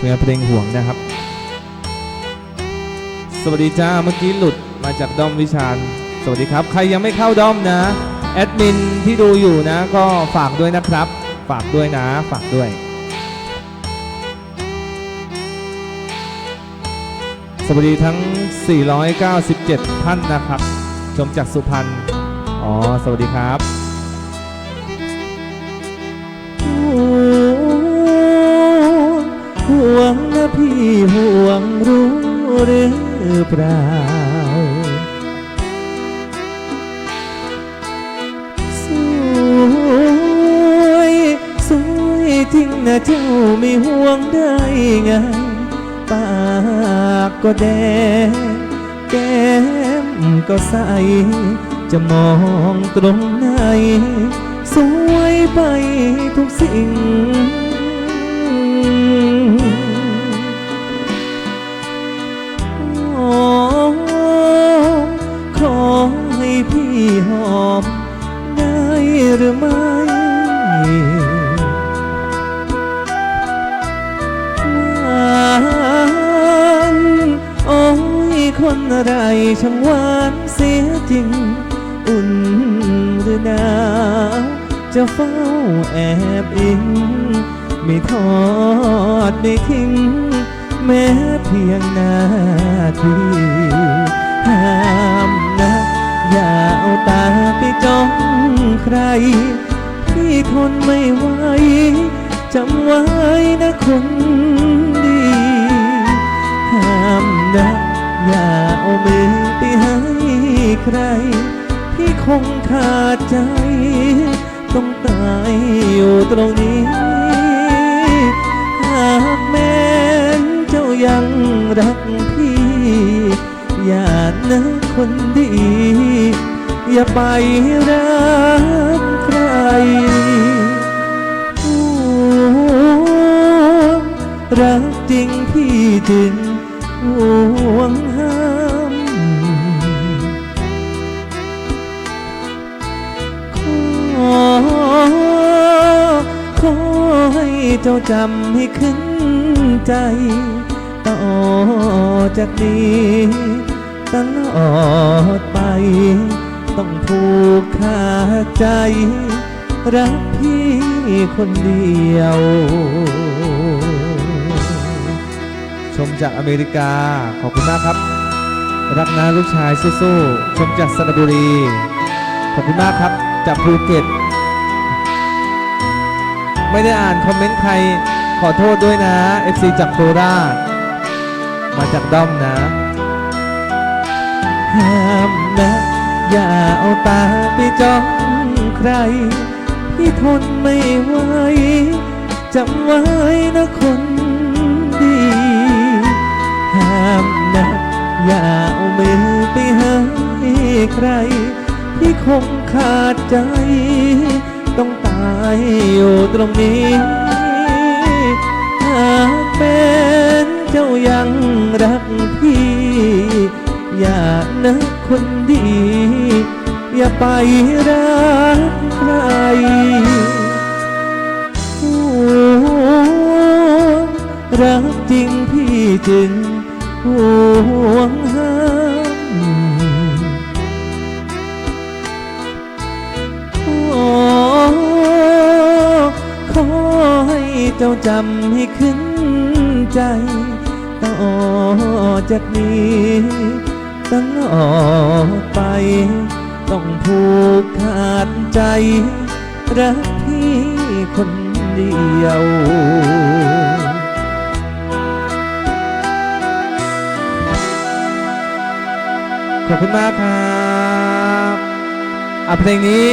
เพื่อเพลงห่วงนะครับ สวัสดีจ้าเมื่อกี้หลุดมาจากด้อมวิชาญสวัสดีครับ ใครยังไม่เข้าด้อมนะ แอดมินที่ดูอยู่นะ ก็ฝากด้วยนะครับ ฝากด้วยนะ ฝากด้วย สวัสดีทั้ง 497 ท่านนะครับ ชมจากสุพรรณ อ๋อ สวัสดีครับ วงนะพี่ห่วงรู้หรือเปล่า สวย สวยจริงนะเจ้าไม่ห่วงได้ไง ปากก็แดง แก้มก็ใส จะมองตรงไหน สวยไปทุกสิ่ง ช่างหวานเสียจริง อุ่นหรือหนาวจะเฝ้าแอบอิง ไม่ทอดไม่ทิ้ง แม้เพียงนาทีห้ามนะอย่าเอาตาไปจ้องใครพี่ทนไม่ไหวจำไว้นะคน ใคร พี่คงขาดใจ ต้องตายอยู่ตรงนี้ หากแม้นเจ้ายังรักพี่ อย่านะคนดี อย่าไปรักใครรักจริงพี่จึงห่วง อให้เจ้าจำให้ขึ้นใจ ต่อจากนี้ตลอดไป ต้องผูกขาดใจ รักพี่คนเดียว ชมจากอเมริกา ขอบคุณมากครับ รักนะลูกชายสู้ๆชมจากสระบุรี ขอบคุณมากครับจากภูเก็ต ไม่ได้อ่านคอมเมนต์ใครขอโทษด้วยนะ FC จากโคราชมาจากด้อมนะห้ามนะ อย่าเอาตาไปจ้องใคร พี่ทนไม่ไหวจำไว้นะคนดี ห้ามนะ อย่าเอามือไปให้ใคร พี่คงขาดใจ อยอยู่ตรงนี้หากเป็นเจ้ายังรักพี่ อย่านะคนดี อย่าไปรักใครรักจริงพี่จึงห่วงห้า เจ้าจำให้ขึ้นใจต่อจากนี้ตลอดไป ต้องผูกขาดใจ รักพี่คนเดียวขอบคุณมากครับอะเพลงนี้